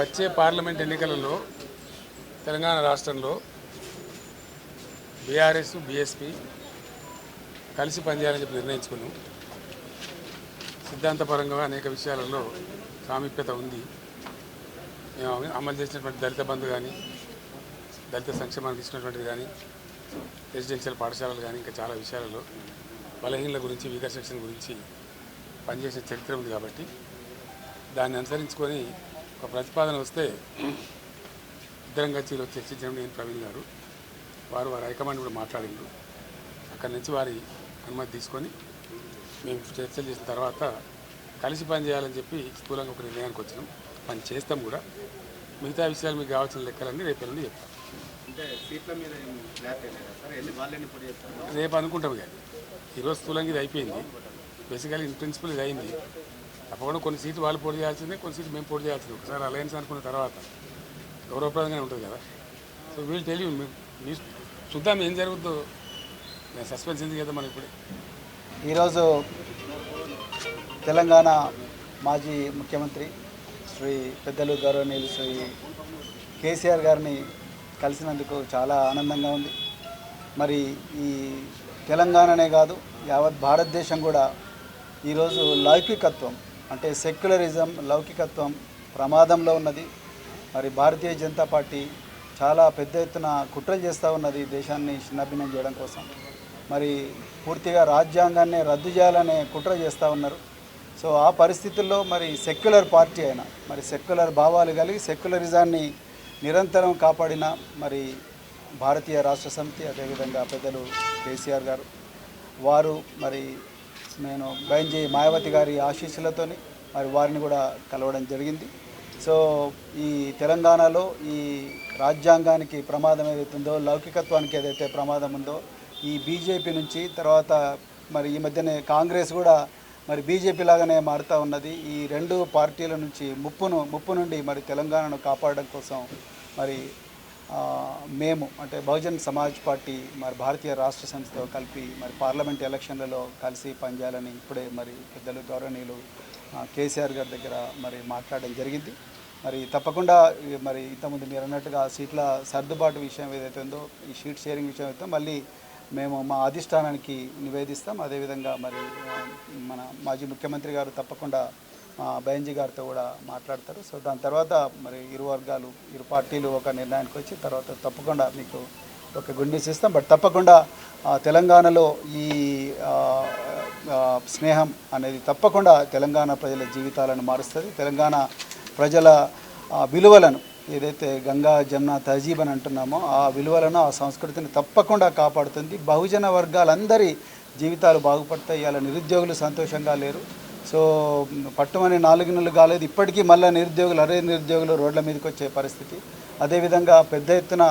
వచ్చే పార్లమెంట్ ఎన్నికలలో తెలంగాణ రాష్ట్రంలో బీఆర్ఎస్ బీఎస్పీ కలిసి పనిచేయాలని చెప్పి నిర్ణయించుకున్నాం. సిద్ధాంతపరంగా అనేక విషయాలలో సామీప్యత ఉంది. మేము అమలు చేసినటువంటి దళిత బంధు కానీ దళిత సంక్షేమానికి ఇచ్చినటువంటిది కానీ రెసిడెన్షియల్ పాఠశాలలు కానీ ఇంకా చాలా విషయాలలో బలహీనల గురించి వీకర్ సెక్షన్ గురించి పనిచేసిన చరిత్ర ఉంది కాబట్టి దాన్ని అనుసరించుకొని ఒక ప్రతిపాదన వస్తే ఇద్దరం కచ్చిలో చర్చించడం నేను ప్రవీణ్ గారు. వారు వారి హైకమాండ్ కూడా మాట్లాడిండ్రు. అక్కడి నుంచి వారి అనుమతి తీసుకొని మేము చర్చలు చేసిన తర్వాత కలిసి పని చేయాలని చెప్పి స్థూలంగా ఒక నిర్ణయానికి వచ్చినాం. పని చేస్తాం కూడా. మిగతా విషయాలు మీకు కావాల్సిన లెక్కలన్నీ రేపు ఎల్లుండి చెప్తాం. రేపు అనుకుంటాం కానీ ఈరోజు స్థూలంగా ఇది అయిపోయింది. బేసికల్ ఇన్ ప్రిన్సిపల్ ఇది అయింది. తప్పకుండా కొన్ని సీట్లు వాళ్ళు పోటీ చేయాల్సిందే కొన్ని సీట్లు మేము పోటీ చేయాల్సింది. ఒకసారి అలయన్స్ అనుకున్న తర్వాత గౌరవప్రదంగానే ఉంటుంది కదా? సో వీళ్ళు తెలియదు మీ చూద్దాం ఏం జరుగుతుందో నేను సస్పెన్స్ ఎందుకు కదా మనం ఇప్పుడే. ఈరోజు తెలంగాణ మాజీ ముఖ్యమంత్రి శ్రీ పెద్దలు గౌరవనీయులు శ్రీ కేసీఆర్ గారిని కలిసినందుకు చాలా ఆనందంగా ఉంది. మరి ఈ తెలంగాణనే కాదు యావత్ భారతదేశం కూడా ఈరోజు లౌకికత్వం అంటే సెక్యులరిజం లౌకికత్వం ప్రమాదంలో ఉన్నది. మరి భారతీయ జనతా పార్టీ చాలా పెద్ద ఎత్తున కుట్రలు చేస్తూ ఉన్నది దేశాన్ని చిన్నభిన్నం చేయడం కోసం. మరి పూర్తిగా రాజ్యాంగాన్ని రద్దు చేయాలనే కుట్ర చేస్తూ ఉన్నారు. సో ఆ పరిస్థితుల్లో మరి సెక్యులర్ పార్టీ అయినా మరి సెక్యులర్ భావాలు కలిగి సెక్యులరిజాన్ని నిరంతరం కాపాడిన మరి భారతీయ రాష్ట్ర సమితి అదేవిధంగా పెద్దలు కేసీఆర్ గారు వారు మరి నేను బైంజీ మాయావతి గారి ఆశీస్సులతోని మరి వారిని కూడా కలవడం జరిగింది. సో ఈ తెలంగాణలో ఈ రాజ్యాంగానికి ప్రమాదం ఏదైతుందో లౌకికత్వానికి ఏదైతే ప్రమాదం ఉందో ఈ బీజేపీ నుంచి తర్వాత మరి ఈ మధ్యనే కాంగ్రెస్ కూడా మరి బీజేపీ లాగానే మారుతూ ఉన్నది. ఈ రెండు పార్టీల నుంచి ముప్పును ముప్పు నుండి మరి తెలంగాణను కాపాడడం కోసం మరి మేము అంటే బహుజన్ సమాజ్ పార్టీ మరి భారతీయ రాష్ట్ర సమితితో కలిపి మరి పార్లమెంట్ ఎలక్షన్లలో కలిసి పనిచేయాలని ఇప్పుడే మరి పెద్దలు గౌరవనీయులు కేసీఆర్ గారి దగ్గర మరి మాట్లాడడం జరిగింది. మరి తప్పకుండా మరి ఇంతకుముందు మీరు అన్నట్టుగా సీట్ల సర్దుబాటు విషయం ఏదైతే ఉందో ఈ షీట్ షేరింగ్ విషయం అయితే మళ్ళీ మేము మా అధిష్టానానికి నివేదిస్తాం. అదేవిధంగా మరి మన మాజీ ముఖ్యమంత్రి గారు తప్పకుండా మా గారితో కూడా మాట్లాడతారు. సో దాని తర్వాత మరి ఇరు వర్గాలు ఇరు పార్టీలు ఒక నిర్ణయానికి వచ్చి తర్వాత తప్పకుండా మీకు ఒక గుడ్ న్యూస్ ఇస్తాం. బట్ తప్పకుండా తెలంగాణలో ఈ స్నేహం అనేది తప్పకుండా తెలంగాణ ప్రజల జీవితాలను మారుస్తుంది. తెలంగాణ ప్రజల విలువలను ఏదైతే గంగా జమున తహజీబ్ అని అంటున్నామో ఆ విలువలను ఆ సంస్కృతిని తప్పకుండా కాపాడుతుంది. బహుజన వర్గాలందరి జీవితాలు బాగుపడతాయి. అలా నిరుద్యోగులు సంతోషంగా లేరు. సో పట్టుమని నాలుగు నెలలు కాలేదు. ఇప్పటికీ మళ్ళీ నిరుద్యోగులు అరే నిరుద్యోగులు రోడ్ల మీదకి వచ్చే పరిస్థితి. అదేవిధంగా పెద్ద ఎత్తున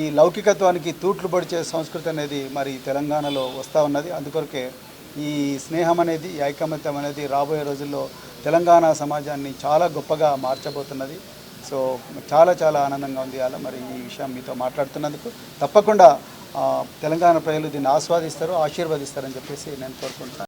ఈ లౌకికత్వానికి తూట్లు పొడిచే సంస్కృతి అనేది మరి తెలంగాణలో వస్తూ ఉన్నది. అందుకొరకే ఈ స్నేహం అనేది ఐకమత్యం అనేది రాబోయే రోజుల్లో తెలంగాణ సమాజాన్ని చాలా గొప్పగా మార్చబోతున్నది. సో చాలా చాలా ఆనందంగా ఉంది అలా మరి ఈ విషయం మీతో మాట్లాడుతున్నందుకు. తప్పకుండా తెలంగాణ ప్రజలు దీన్ని ఆస్వాదిస్తారు ఆశీర్వదిస్తారని చెప్పేసి నేను కోరుకుంటున్నాను.